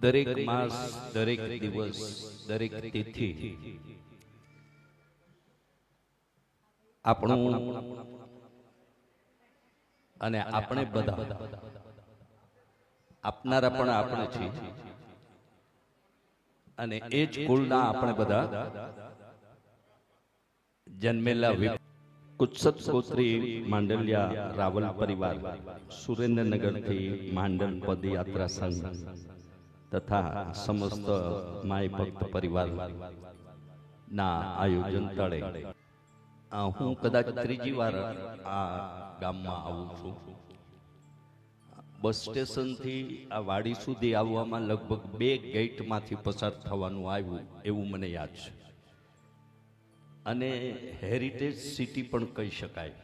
દરેક માસ દરેક દિવસ દરેક તિથિ. આપણું અને આપણે બધા. આપનારા પણ આપણે છીએ. અને એ જ કુળના આપણે બધા જન્મેલા કુત્સત ગોત્રી માંડલિયા રાવલ પરિવાર સુરેન્દ્રનગરથી માંડલ પદયાત્રા સંઘ તથા સમસ્ત માય ભક્ત પરિવાર ના આયોજન તળે. હું કદાચ ત્રીજી વાર આ ગામમાં આવું છું. બસ સ્ટેશનથી આ વાડી સુધી આવવામાં લગભગ બે ગેટમાંથી પસાર થવાનું આવ્યું એવું મને યાદ છે. અને હેરિટેજ સિટી પણ કહી શકાય,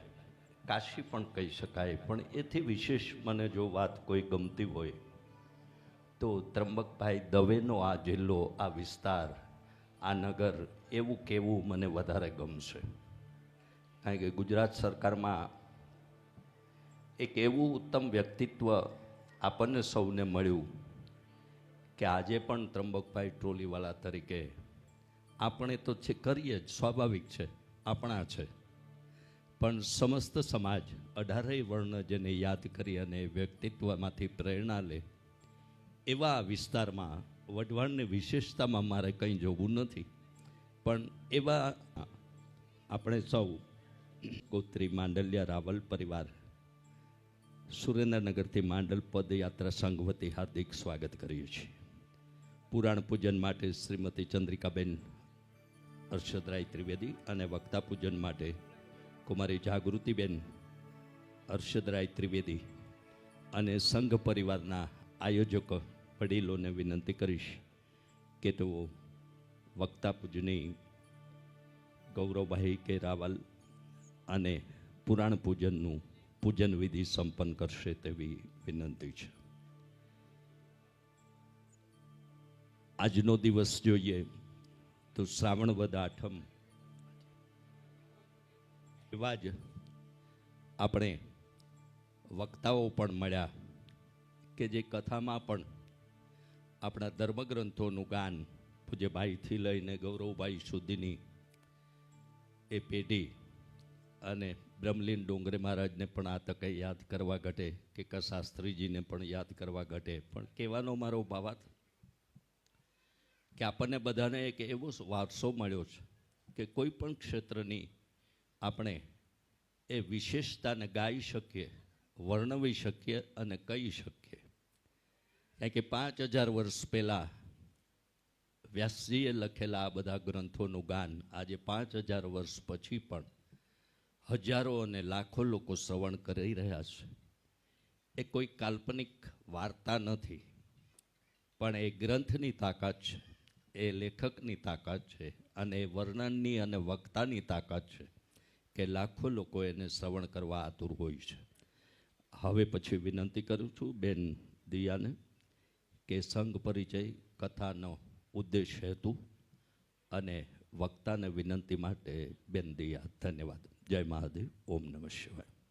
કાશી પણ કહી શકાય, પણ એથી વિશેષ મને જો વાત કોઈ ગમતી હોય, તો ત્રંબકભાઈ દવેનો આ જિલ્લો, આ વિસ્તાર, આ નગર એવું કહેવું મને વધારે ગમશે. કારણ કે ગુજરાત સરકારમાં એક એવું ઉત્તમ વ્યક્તિત્વ આપણને સૌને મળ્યું કે આજે પણ ત્રંબકભાઈ ટ્રોલીવાળા તરીકે આપણે તો છે, કરીએ જ, સ્વાભાવિક છે, આપણા છે. પણ સમસ્ત સમાજ અઢારેય વર્ણ જેને યાદ કરી અને વ્યક્તિત્વમાંથી પ્રેરણા લે, એવા વિસ્તારમાં વઢવાણની વિશેષતામાં મારે કંઈ જોવું નથી. પણ એવા આપણે સૌ, ગોત્રી માંડલિયા રાવલ પરિવાર, સુરેન્દ્રનગરથી માંડલ પદયાત્રા સંઘ વતી હાર્દિક સ્વાગત કરીએ છીએ. પુરાણ પૂજન માટે શ્રીમતી ચંદ્રિકાબેન હર્ષદરાય ત્રિવેદી અને વક્તા પૂજન માટે કુમારી જાગૃતિબેન હર્ષદરાય ત્રિવેદી અને સંઘ પરિવારના આયોજકો વડીલોને વિનંતી કરીશ કે તેઓ વક્તા પૂજની ગૌરવભાઈ કે રાવલ અને પુરાણ પૂજનનું પૂજન વિધિ સંપન્ન કરશે તેવી વિનંતી છે. આજનો દિવસ જોઈએ તો શ્રાવણ વદ આઠમ એવા જ આપણે વક્તાઓ પણ મળ્યા કે જે કથામાં પણ આપણા ધર્મગ્રંથોનું ગાન પૂજ્યભાઈથી લઈને ગૌરવભાઈ સુધીની એ પેઢી અને બ્રહ્મલીન ડોંગરે મહારાજને પણ આ તકે યાદ કરવા ઘટે કે કશાસ્ત્રીજીને પણ યાદ કરવા ઘટે. પણ કહેવાનો મારો ભાવાર્થ કે આપણને બધાને એક એવો વારસો મળ્યો છે કે કોઈ પણ ક્ષેત્રની આપણે એ વિશેષતાને ગાઈ શકીએ, વર્ણવી શકીએ અને કહી શકીએ. કારણ કે પાંચ હજાર વર્ષ પહેલાં વ્યાસજીએ લખેલા આ બધા ગ્રંથોનું ગાન આજે પાંચ હજાર વર્ષ પછી પણ હજારો અને લાખો લોકો શ્રવણ કરી રહ્યા છે. એ કોઈ કાલ્પનિક વાર્તા નથી, પણ એ ગ્રંથની તાકાત છે. એ લેખકની તાકાત છે અને એ વર્ણનની અને વક્તાની તાકાત છે કે લાખો લોકો એને શ્રવણ કરવા આતુર હોય છે. હવે પછી વિનંતી કરું છું બેન દિયાને કે સંઘ પરિચય, કથાનો ઉદ્દેશ હેતુ અને વક્તાને વિનંતી માટે બેન દિયા ધન્યવાદ. જય મહાદેવ. ઓમ નમઃ શિવાય.